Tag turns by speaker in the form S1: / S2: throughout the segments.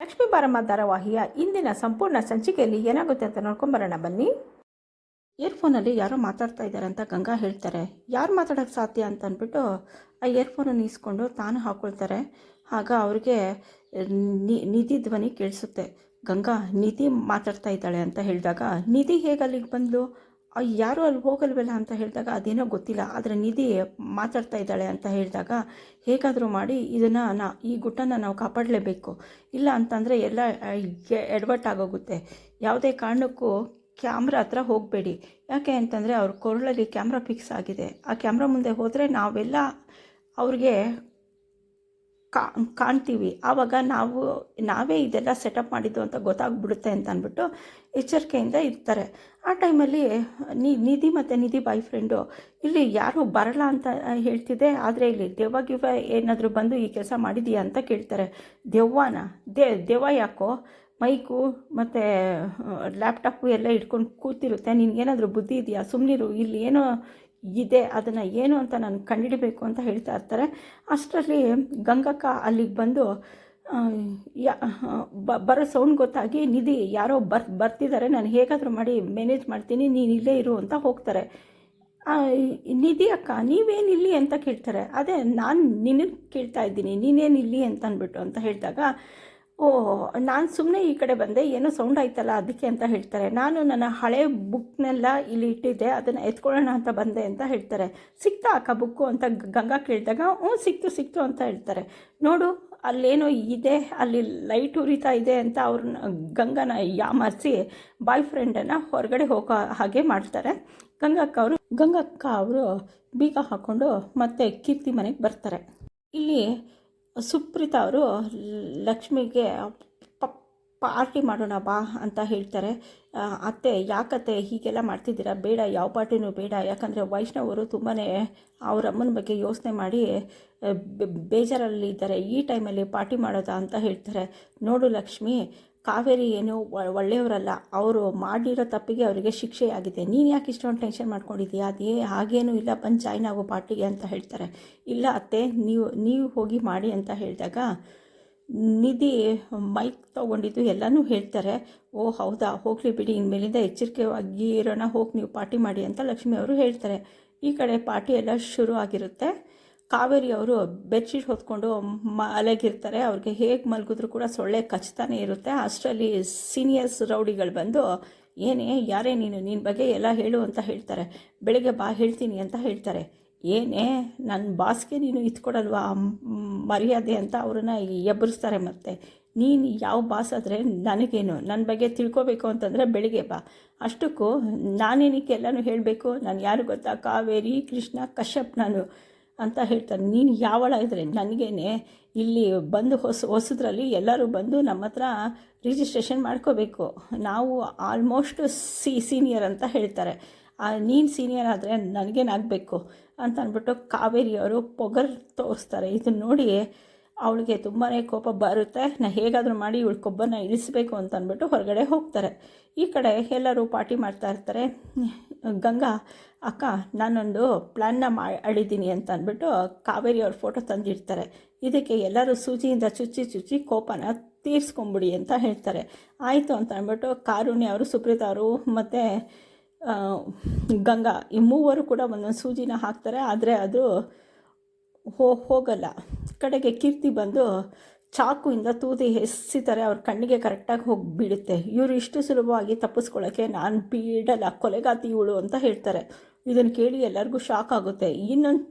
S1: ಲಕ್ಷ್ಮೀ ಬಾರಮ್ಮ ಧಾರಾವಾಹಿಯ ಇಂದಿನ ಸಂಪೂರ್ಣ ಸಂಚಿಕೆಯಲ್ಲಿ ಏನಾಗುತ್ತೆ ಅಂತ ನೋಡ್ಕೊಂಬರೋಣ ಬನ್ನಿ. ಇಯರ್ಫೋನಲ್ಲಿ ಯಾರೋ ಮಾತಾಡ್ತಾ ಇದ್ದಾರೆ ಅಂತ ಗಂಗಾ ಹೇಳ್ತಾರೆ. ಯಾರು ಮಾತಾಡೋಕ್ಕೆ ಸಾಧ್ಯ ಅಂತ ಅಂದ್ಬಿಟ್ಟು ಆ ಇಯರ್ಫೋನನ್ನು ಇಸ್ಕೊಂಡು ತಾನು ಹಾಕ್ಕೊಳ್ತಾರೆ ಆಗ ಅವ್ರಿಗೆ ನಿಧಿ ಧ್ವನಿ ಕೇಳಿಸುತ್ತೆ. ಗಂಗಾ ನಿಧಿ ಮಾತಾಡ್ತಾ ಇದ್ದಾಳೆ ಅಂತ ಹೇಳಿದಾಗ ನಿಧಿ ಹೇಗೆ ಅಲ್ಲಿಗೆ ಬಂದ್ಲು? ಆ, ಯಾರೂ ಅಲ್ಲಿ ಹೋಗಲ್ವಲ್ಲ ಅಂತ ಹೇಳಿದಾಗ ಅದೇನೋ ಗೊತ್ತಿಲ್ಲ, ಆದರೆ ನಿಧಿ ಮಾತಾಡ್ತಾ ಇದ್ದಾಳೆ ಅಂತ ಹೇಳಿದಾಗ ಹೇಗಾದರೂ ಮಾಡಿ ಇದನ್ನು ನಾ, ಈ ಗುಟ್ಟನ್ನು ನಾವು ಕಾಪಾಡಲೇಬೇಕು. ಇಲ್ಲ ಅಂತಂದರೆ ಎಲ್ಲ ಎಡವಟ್ಟಾಗೋಗುತ್ತೆ ಯಾವುದೇ ಕಾರಣಕ್ಕೂ ಕ್ಯಾಮ್ರಾ ಹತ್ರ ಹೋಗಬೇಡಿ. ಯಾಕೆ ಅಂತಂದರೆ ಅವ್ರ ಕೊರಳಲ್ಲಿ ಕ್ಯಾಮ್ರಾ ಫಿಕ್ಸ್ ಆಗಿದೆ. ಆ ಕ್ಯಾಮ್ರಾ ಮುಂದೆ ಹೋದರೆ ನಾವೆಲ್ಲ ಅವ್ರಿಗೆ ಕಾಣ್ತೀವಿ. ಆವಾಗ ನಾವು, ನಾವೇ ಇದೆಲ್ಲ ಸೆಟಪ್ ಮಾಡಿದ್ದು ಅಂತ ಗೊತ್ತಾಗ್ಬಿಡುತ್ತೆ ಅಂತ ಅಂದ್ಬಿಟ್ಟು ಎಚ್ಚರಿಕೆಯಿಂದ ಇರ್ತಾರೆ. ಆ ಟೈಮಲ್ಲಿ ನಿಧಿ ಮತ್ತು ನಿಧಿ ಬಾಯ್ ಫ್ರೆಂಡು ಇಲ್ಲಿ ಯಾರೂ ಬರಲ್ಲ ಅಂತ ಹೇಳ್ತಿದೆ, ಆದರೆ ಇಲ್ಲಿ ದೆವ್ವ ಗಿವ ಏನಾದರೂ ಬಂದು ಈ ಕೆಲಸ ಮಾಡಿದೀಯಾ ಅಂತ ಕೇಳ್ತಾರೆ. ದೆವ್ವನ, ದೇ, ದೆವ್ವ ಯಾಕೋ ಮೈಕು ಮತ್ತು ಲ್ಯಾಪ್ಟಾಪು ಎಲ್ಲ ಇಟ್ಕೊಂಡು ಕೂತಿರುತ್ತೆ, ನಿನಗೇನಾದರೂ ಬುದ್ಧಿ ಇದೆಯಾ? ಸುಮ್ಮನಿರು ಇಲ್ಲಿ ಏನೋ ಇದೆ, ಅದನ್ನು ಏನು ಅಂತ ನಾನು ಕಂಡುಹಿಡಬೇಕು ಅಂತ ಹೇಳ್ತಾ ಇರ್ತಾರೆ. ಅಷ್ಟರಲ್ಲಿ ಗಂಗಕ್ಕ ಅಲ್ಲಿಗೆ ಬಂದು ಯಾ ಬರೋ ಸೌಂಡ್ ಗೊತ್ತಾಗಿ, ನಿಧಿ ಯಾರೋ ಬರ್, ಬರ್ತಿದ್ದಾರೆ, ನಾನು ಹೇಗಾದರೂ ಮಾಡಿ ಮ್ಯಾನೇಜ್ ಮಾಡ್ತೀನಿ, ನೀನು ಇಲ್ಲೇ ಇರು ಅಂತ ಹೋಗ್ತಾರೆ. ನಿಧಿ ಅಕ್ಕ, ನೀವೇನು ಇಲ್ಲಿ ಅಂತ ಕೇಳ್ತಾರೆ. ಅದೇ, ನಾನು ನಿನಗೆ ಕೇಳ್ತಾ ಇದ್ದೀನಿ, ನೀನೇನು ಇಲ್ಲಿ ಅಂತ ಅಂದ್ಬಿಟ್ಟು ಅಂತ ಹೇಳಿದಾಗ ಓ ನಾನು ಸುಮ್ಮನೆ ಈ ಕಡೆ ಬಂದೆ, ಏನೋ ಸೌಂಡ್ ಆಯ್ತಲ್ಲ ಅದಕ್ಕೆ ಅಂತ ಹೇಳ್ತಾರೆ. ನಾನು ನನ್ನ ಹಳೆ ಬುಕ್ನೆಲ್ಲ ಇಲ್ಲಿ ಇಟ್ಟಿದ್ದೆ, ಅದನ್ನು ಎತ್ಕೊಳ್ಳೋಣ ಅಂತ ಬಂದೆ ಅಂತ ಹೇಳ್ತಾರೆ. ಸಿಕ್ತಾ ಅಕ್ಕ ಬುಕ್ಕು ಅಂತ ಗಂಗಾ ಕೇಳಿದಾಗ, ಹ್ಞೂ, ಸಿಕ್ತು ಸಿಕ್ತು ಅಂತ ಹೇಳ್ತಾರೆ. ನೋಡು, ಅಲ್ಲೇನೋ ಇದೆ, ಅಲ್ಲಿ ಲೈಟ್ ಉರಿತಾ ಇದೆ ಅಂತ ಅವ್ರನ್ನ ಗಂಗನ ಯಾಮರ್ಸಿ ಬಾಯ್ ಫ್ರೆಂಡನ್ನು ಹೊರಗಡೆ ಹೋಗೋ ಹಾಗೆ ಮಾಡ್ತಾರೆ. ಗಂಗಕ್ಕ ಅವರು ಗಂಗಕ್ಕ ಅವರು ಬೀಗ ಹಾಕ್ಕೊಂಡು ಮತ್ತೆ ಕೀರ್ತಿ ಮನೆಗೆ ಬರ್ತಾರೆ. ಇಲ್ಲಿ ಸುಪ್ರೀತಾ ಅವರು ಲಕ್ಷ್ಮಿಗೆ ಪಾರ್ಟಿ ಮಾಡೋಣ ಬಾ ಅಂತ ಹೇಳ್ತಾರೆ. ಅತ್ತೆ, ಯಾಕತ್ತೆ ಹೀಗೆಲ್ಲ ಮಾಡ್ತಿದ್ದೀರಾ? ಬೇಡ, ಯಾವ ಪಾರ್ಟಿನೂ ಬೇಡ. ಯಾಕಂದರೆ ವೈಷ್ಣವರು ತುಂಬಾ ಅವ್ರ ಅಮ್ಮನ ಬಗ್ಗೆ ಯೋಚನೆ ಮಾಡಿ ಬೇಜಾರಲ್ಲಿ ಇದ್ದಾರೆ. ಈ ಟೈಮಲ್ಲಿ ಪಾರ್ಟಿ ಮಾಡೋದಾ ಅಂತ ಹೇಳ್ತಾರೆ. ನೋಡು ಲಕ್ಷ್ಮಿ, ಕಾವೇರಿ ಏನು ಒಳ್ಳೆಯವರಲ್ಲ. ಅವರು ಮಾಡಿರೋ ತಪ್ಪಿಗೆ ಅವರಿಗೆ ಶಿಕ್ಷೆ ಆಗಿದೆ ನೀನು ಯಾಕೆ ಇಷ್ಟೊಂದು ಟೆನ್ಷನ್ ಮಾಡ್ಕೊಂಡಿದ್ದೀಯಾ? ಅದೇ ಹಾಗೇನೂ ಇಲ್ಲ. ಬಂದು ಜಾಯ್ನ್ ಆಗೋ ಪಾರ್ಟಿಗೆ ಅಂತ ಹೇಳ್ತಾರೆ. ಇಲ್ಲ ಅತ್ತೆ, ನೀವು ನೀವು ಹೋಗಿ ಮಾಡಿ ಅಂತ ಹೇಳಿದಾಗ ನಿಧಿ, ಮೈಕ್ ತೊಗೊಂಡಿದ್ದು ಎಲ್ಲನೂ ಹೇಳ್ತಾರೆ, ಓ ಹೌದಾ, ಹೋಗಲಿ ಬಿಡಿ, ಇನ್ಮೇಲಿಂದ ಎಚ್ಚರಿಕೆವಾಗಿ ಇರೋಣ, ಹೋಗಿ ನೀವು ಪಾರ್ಟಿ ಮಾಡಿ ಅಂತ ಲಕ್ಷ್ಮಿ ಅವರು ಹೇಳ್ತಾರೆ. ಈ ಕಡೆ ಪಾರ್ಟಿ ಎಲ್ಲ ಶುರು ಆಗಿರುತ್ತೆ. ಕಾವೇರಿ ಅವರು ಬೆಡ್ಶೀಟ್ ಹೊತ್ಕೊಂಡು ಮಲಗಿರ್ತಾರೆ ಅವ್ರಿಗೆ ಹೇಗೆ ಮಲಗಿದ್ರು ಕೂಡ ಸೊಳ್ಳೆ ಕಚ್ತಾನೆ ಇರುತ್ತೆ. ಅಷ್ಟರಲ್ಲಿ ಸೀನಿಯರ್ಸ್ ರೌಡಿಗಳು ಬಂದು, ಏನೇ, ಯಾರೇ ನೀನು ನಿನ್ನ ಬಗ್ಗೆ ಎಲ್ಲ ಹೇಳು ಅಂತ ಹೇಳ್ತಾರೆ. ಬೆಳಗ್ಗೆ ಬಾ, ಹೇಳ್ತೀನಿ ಅಂತ ಹೇಳ್ತಾರೆ. ಏನೇ ನನ್ನ ಬಾಸ್ಗೆ ನೀನು ಇತ್ಕೊಡಲ್ವಾ ಮರ್ಯಾದೆ ಅಂತ ಅವ್ರನ್ನ ಎಬ್ಬರಿಸ್ತಾರೆ ಮತ್ತೆ. ನೀನು ಯಾವ ಬಾಸ್ ಆದರೆ ನನಗೇನು ನನ್ನ ಬಗ್ಗೆ ತಿಳ್ಕೊಬೇಕು ಅಂತಂದರೆ ಬೆಳಿಗ್ಗೆ ಬಾ. ಅಷ್ಟಕ್ಕೂ ನಾನೇನಕ್ಕೆ ಎಲ್ಲನೂ ಹೇಳಬೇಕು? ನಾನು ಯಾರು ಗೊತ್ತಾ? ಕಾವೇರಿ, ಕೃಷ್ಣ, ಕಶ್ಯಪ್ ನಾನು ಅಂತ ಹೇಳ್ತಾರೆ. ನೀನು ಯಾವಳ ಇದ್ರೆ ನನಗೇನೆ, ಇಲ್ಲಿ ಬಂದು ಹೊಸ, ಹೊಸದ್ರಲ್ಲಿ ಎಲ್ಲರೂ ಬಂದು ನಮ್ಮ ಹತ್ರ ರಿಜಿಸ್ಟ್ರೇಷನ್ ಮಾಡ್ಕೋಬೇಕು. ನಾವು ಆಲ್ಮೋಸ್ಟ್ ಸಿ ಸೀನಿಯರ್ ಅಂತ ಹೇಳ್ತಾರೆ. ನೀನು ಸೀನಿಯರ್ ಆದರೆ ನನಗೇನಾಗಬೇಕು ಅಂತ ಅಂದ್ಬಿಟ್ಟು ಕಾವೇರಿಯವರು ಪೊಗರ್ ತೋರಿಸ್ತಾರೆ. ಇದನ್ನು ನೋಡಿ ಅವಳಿಗೆ ತುಂಬಾ ಕೋಪ ಬರುತ್ತೆ. ನಾ ಹೇಗಾದರೂ ಮಾಡಿ ಇವಳು ಕೊಬ್ಬನ ಇಳಿಸ್ಬೇಕು ಅಂತ ಅಂದ್ಬಿಟ್ಟು ಹೊರಗಡೆ ಹೋಗ್ತಾರೆ. ಈ ಕಡೆ ಎಲ್ಲರೂ ಪಾರ್ಟಿ ಮಾಡ್ತಾ ಇರ್ತಾರೆ. ಗಂಗಾ, ಅಕ್ಕ, ನಾನೊಂದು ಪ್ಲ್ಯಾನ್ನ ಮಾ ಅಳಿದ್ದೀನಿ ಅಂತ ಅಂದ್ಬಿಟ್ಟು ಕಾವೇರಿ ಅವ್ರ ಫೋಟೋ ತಂದಿರ್ತಾರೆ ಇದಕ್ಕೆ ಎಲ್ಲರೂ ಸೂಜಿಯಿಂದ ಚುಚ್ಚಿ ಚುಚ್ಚಿ ಕೋಪನ ತೀರಿಸ್ಕೊಂಬಿಡಿ ಅಂತ ಹೇಳ್ತಾರೆ. ಆಯಿತು ಅಂತ ಅಂದ್ಬಿಟ್ಟು ಕಾರುಣ್ಯ ಅವರು, ಸುಪ್ರೀತಾ ಅವರು ಮತ್ತು ಗಂಗಾ, ಈ ಮೂವರು ಕೂಡ ಒಂದೊಂದು ಸೂಜಿನ ಹಾಕ್ತಾರೆ, ಆದರೆ ಅದು ಹೋ, ಹೋಗಲ್ಲ. ಕಡೆಗೆ ಕೀರ್ತಿ ಬಂದು ಚಾಕುವಿಂದ ತೂದಿ ಎಸಿತಾರೆ ಅವ್ರ ಕಣ್ಣಿಗೆ ಕರೆಕ್ಟಾಗಿ ಹೋಗಿ ಬೀಳುತ್ತೆ ಇವರು ಇಷ್ಟು ಸುಲಭವಾಗಿ ತಪ್ಪಿಸ್ಕೊಳ್ಳೋಕ್ಕೆ ನಾನು ಬೀಡಲ್ಲ, ಕೊಲೆಗಾತಿ ಇವಳು ಅಂತ ಹೇಳ್ತಾರೆ. ಇದನ್ನು ಕೇಳಿ ಎಲ್ಲರಿಗೂ ಶಾಕ್ ಆಗುತ್ತೆ. ಇನ್ನೊಂದು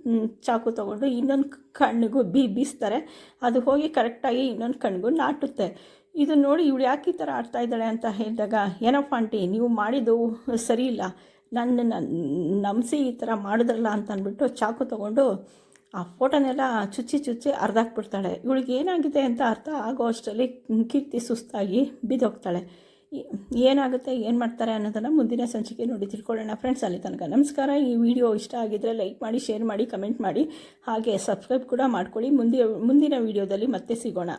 S1: ಚಾಕು ತಗೊಂಡು ಇನ್ನೊಂದು ಕಣ್ಣಿಗೂ ಬೀ, ಬೀಸ್ತಾರೆ. ಅದು ಹೋಗಿ ಕರೆಕ್ಟಾಗಿ ಇನ್ನೊಂದು ಕಣ್ಣಿಗೂ ನಾಟುತ್ತೆ. ಇದನ್ನು ನೋಡಿ ಇವಳು ಯಾಕೆ ಈ ಥರ ಆಡ್ತಾ ಇದ್ದಾಳೆ ಅಂತ ಹೇಳಿದಾಗ ಏನಪ್ಪ ಆಂಟಿ ನೀವು ಮಾಡಿದ್ದು ಸರಿ ಇಲ್ಲ. ನನ್ನ ನಮಿಸಿ ಈ ಥರ ಮಾಡಿದ್ರಲ್ಲ ಅಂತ ಅಂದ್ಬಿಟ್ಟು ಚಾಕು ತೊಗೊಂಡು ಆ ಫೋಟೋನೆಲ್ಲ ಚುಚ್ಚಿ ಚುಚ್ಚಿ ಅರ್ಧಾಕ್ಬಿಡ್ತಾಳೆ ಇವಳಿಗೆ ಏನಾಗಿದೆ ಅಂತ ಅರ್ಥ ಆಗೋ ಅಷ್ಟರಲ್ಲಿ ಕೀರ್ತಿ ಸುಸ್ತಾಗಿ ಬಿದ್ದೋಗ್ತಾಳೆ. ಏನಾಗುತ್ತೆ, ಏನು ಮಾಡ್ತಾರೆ ಅನ್ನೋದನ್ನು ಮುಂದಿನ ಸಂಚಿಕೆ ನೋಡಿ ತಿಳ್ಕೊಳ್ಳೋಣ. ಫ್ರೆಂಡ್ಸ್ ಅಲ್ಲಿ ತನಕ ನಮಸ್ಕಾರ. ಈ ವಿಡಿಯೋ ಇಷ್ಟ ಆಗಿದ್ದರೆ ಲೈಕ್ ಮಾಡಿ ಶೇರ್ ಮಾಡಿ ಕಮೆಂಟ್ ಮಾಡಿ. ಹಾಗೆ ಸಬ್ಸ್ಕ್ರೈಬ್ ಕೂಡ ಮಾಡ್ಕೊಳ್ಳಿ. ಮುಂದೆ ಮುಂದಿನ ವೀಡಿಯೋದಲ್ಲಿ ಮತ್ತೆ ಸಿಗೋಣ.